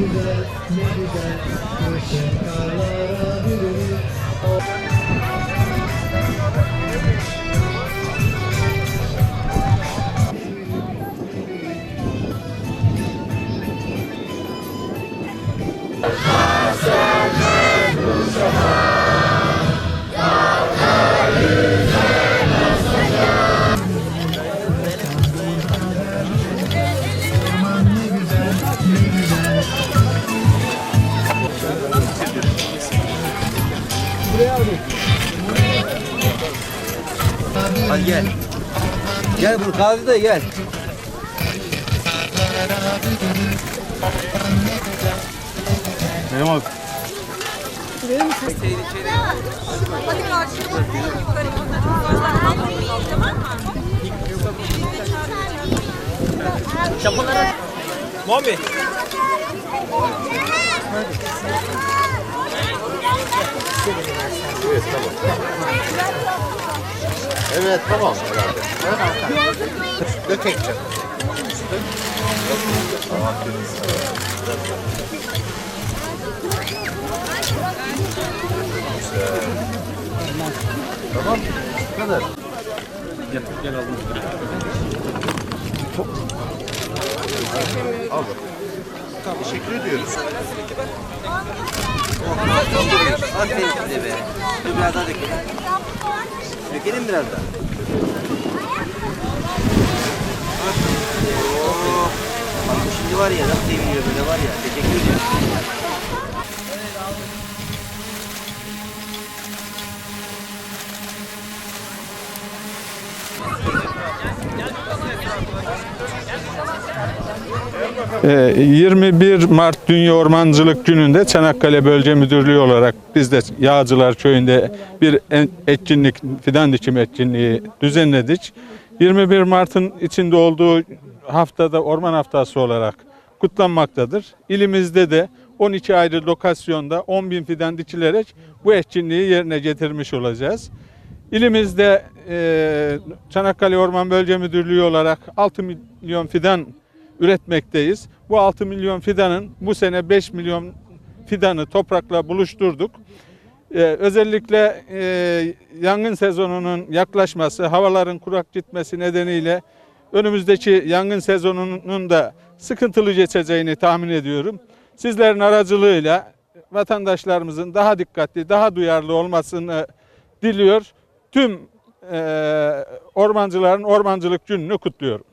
güzel, ne güzel Kışın karlara bürünür Aman Hadi gel. Gel bu kahve de gel. Benim abi. Hadi karşıya bak. Yukarı Tamam mı? Muhammed. Evet tamam herhalde. Dökek canım. Tamam. Bu kadar. Gel, gel aldım. Al. Teşekkür ediyoruz. Aferin size be. Dur biraz daha dökelim. Dökelim biraz daha. Oo. Bak bu şimdi var ya nasıl seviniyor böyle var ya. Teşekkür ediyorum. 21 Mart Dünya Ormancılık Günü'nde Çanakkale Bölge Müdürlüğü olarak biz de Yağcılar Köyü'nde bir etkinlik, fidan dikim etkinliği düzenledik. 21 Mart'ın içinde olduğu haftada Orman Haftası olarak kutlanmaktadır. İlimizde de 12 ayrı lokasyonda 10 bin fidan dikilerek bu etkinliği yerine getirmiş olacağız. İlimizde e, Çanakkale Orman Bölge Müdürlüğü olarak 6 milyon fidan üretmekteyiz. Bu 6 milyon fidanın bu sene 5 milyon fidanı toprakla buluşturduk. Ee, özellikle e, yangın sezonunun yaklaşması, havaların kurak gitmesi nedeniyle önümüzdeki yangın sezonunun da sıkıntılı geçeceğini tahmin ediyorum. Sizlerin aracılığıyla vatandaşlarımızın daha dikkatli, daha duyarlı olmasını diliyor. Tüm e, ormancıların ormancılık gününü kutluyorum.